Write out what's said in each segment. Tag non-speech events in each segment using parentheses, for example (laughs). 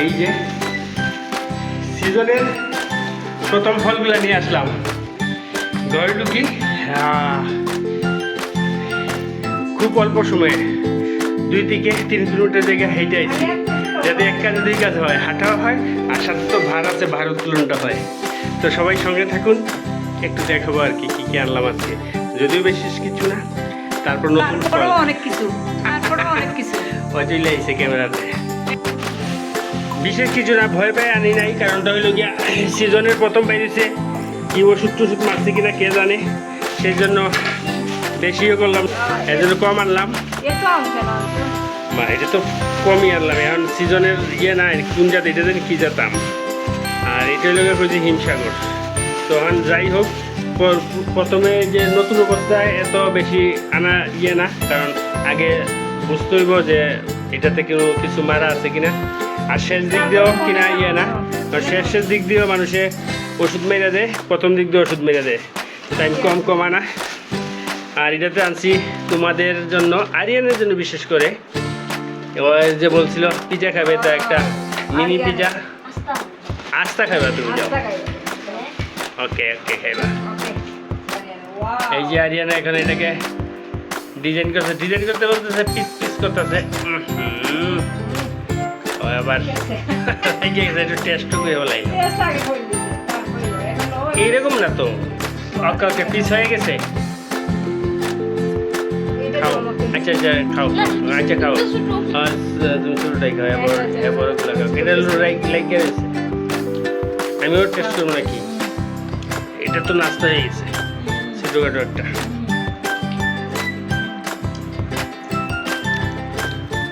এই যে সিজনের প্রথম ফলগুলো নিয়ে আসলাম। ঘরে ঢুকি আহ, খুব অল্প সময়ে দুই থেকে তিন কিলোমিটার জায়গায় হেঁটে আইছি। যাতে এক কাজে দুই কাজ হয় হাঁটাও হয় আর সাথে তো ভার আছে ভার উত্তোলনটা হয়। তো সবাই সঙ্গে থাকুন একটু দেখাবো আর কি কী কী আনলাম আজকে। যদিও বেশি কিছু না তারপর নতুন অনেক কিছু অনেক কিছু। (laughs) ক্যামেরাতে। বিশেষ কিছু না ভয় পাই আনি নাই। কারণটা হইল গিয়া সিজনের প্রথম বাইরেছে কি ওষুধ টষুধ মারছে কিনা কে জানে। সেই জন্য বেশিও করলাম এই জন্য কম আনলাম। এটা তো কমই আনলাম। এখন সিজনের ইয়ে না কোন জাত এটা জানি কী জাতাম। আর এটা হলো গিয়ে কইছি হিমসাগর। তো এখন যাই হোক প্রথমে যে নতুন অবস্থায় এত বেশি আনা ইয়ে না কারণ আগে বুঝতে হইব যে এটাতে কোনো কিছু মারা আছে কিনা? আর শেষ দিক দিয়েও কিনা ইয়ে না। শেষ শেষ দিক দিয়েও মানুষে ওষুধ মেরে দেয় প্রথম দিক দিয়ে ওষুধ মেরে দেয়। টাইম কম কম আনা আর এটাতে আনছি তোমাদের জন্য আরিয়ানের জন্য বিশেষ করে। এবার যে বলছিল পিজা খাবে তো একটা মিনি পিজা আস্তা। খাবে তুমি যাও। ওকে ওকে খাইবা। এই যে আরিয়ানা এখন এটাকে ডিজাইন করছে ডিজাইন করতে বলতেছে পিস পিস করতেছে। আবার (laughs) একটু টেস্ট করে বলাই এইরকম না তো। ওকে ওকে পিস হয়ে গেছে। খাও। আচ্ছা আচ্ছা খাও। আচ্ছা খাও। তুমি ছোটোটাই খাও এবার এবার ওগুলো খাও। এটা লাইক গেছে আমিও টেস্ট করব নাকি? এটা তো নাস্তা হয়ে গেছে। ছোটোখাটো একটা।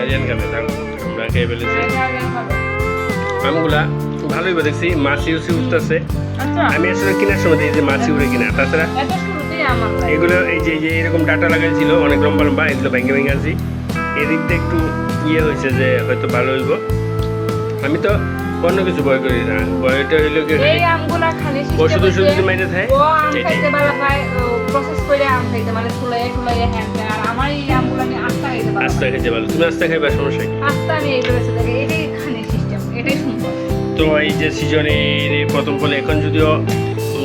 আরিয়ান খাবে আমরা খেয়ে ফেলেছি। ভালো। আমগুলা ভালোই দেখছি মাছি উসি উঠতেছে। আচ্ছা, আমি আসলে কেনার সময় দেখি যে মাছি উড়ে কিনা। তাছাড়া। এগুলো এই যে যে এরকম ডাটা লাগাইছিল অনেক লম্বা লম্বা এগুলো ভেঙে ভেঙে আছি এদিক দিয়ে একটু ইয়ে হয়েছে যে হয়তো ভালো হইব। আমি তো অন্য কিছু ভয় করি না। ভয়টা হইল কি ওষুধ ওষুধ যদি মাইরে থাকে প্রসেস করে আম খাইতে মানে হ্যাঁ আস্তা খেতে ভালো তুমি আস্তে খাইবা সমস্যা কি? আস্তা আমি এই করে থাকে এটাই খালি সিস্টেম এটাই সুন্দর তো এই যে সিজনের এই প্রথম ফলে এখন যদিও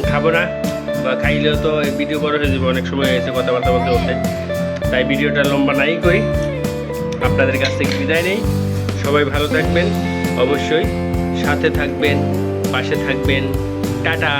খাব না বা খাইলেও তো ভিডিও বড় হয়ে যাবে অনেক সময় হয়েছে কথাবার্তা বলতে বলতে। তাই ভিডিওটা লম্বা নাই করি। আপনাদের কাছ থেকে বিদায় নেই। সবাই ভালো থাকবেন অবশ্যই। সাথে থাকবেন পাশে থাকবেন। টাটা!